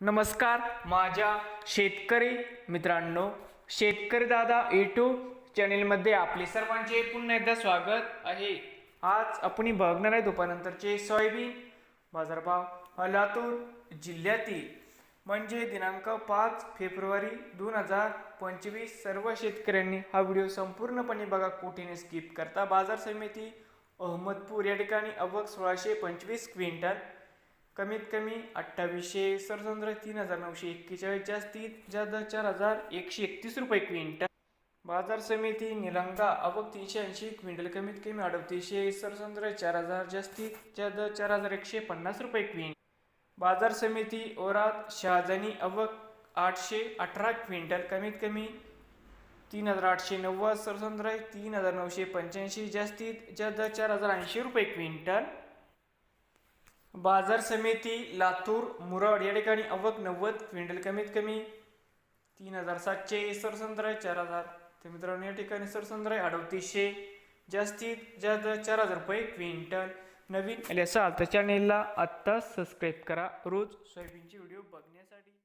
नमस्कार माझ्या शेतकरी मित्रांनो शेतकरी दादा यूट्यूब चॅनेलमध्ये आपले सर्वांचे पुन्हा एकदा स्वागत आहे. आज आपण बघणार आहे दुपारनंतरचे सोयाबीन बाजारभाव लातूर जिल्ह्यातील. म्हणजे दिनांक पाच फेब्रुवारी दोन हजार पंचवीस सर्व शेतकऱ्यांनी हा व्हिडिओ संपूर्णपणे बघा. कुठेने स्किप करता बाजार समिती अहमदपूर या ठिकाणी अवघ सोळाशे पंचवीस क्विंटल कमीत कमी अठ्ठावीसशे सरसंद्र तीन हजार नऊशे एक्केचाळीस जास्तीत जास्त चार हजार एकशे एकतीस रुपये क्विंटल. बाजार समिती निलंगा अवक तीनशे ऐंशी क्विंटल कमीत कमी अडतीसशे सरसंद्र चार हजार जास्तीत जास्त चार हजार एकशे पन्नास रुपये क्विंटल. बाजार समिती ओरात शहाजनी अवक आठशे अठरा क्विंटल कमीत कमी तीन हजार आठशे नव्वद सरसंद्र तीन हजार नऊशे पंच्याऐंशी जास्तीत जास्त चार हजार ऐंशी रुपये क्विंटल. बाजार समिती लातूर मुरड या ठिकाणी अवक नव्वद क्विंटल कमीत कमी तीन हजार सातशे सरसंद्र चार हजार. तर मित्रांनो या ठिकाणी सरसंद्र अडतीसशे जास्तीत जास्त चार हजार रुपये क्विंटल. नवीन असाल तर चॅनेलला आत्ताच सबस्क्राईब करा. रोज सोयाबीनचे व्हिडिओ बघण्यासाठी.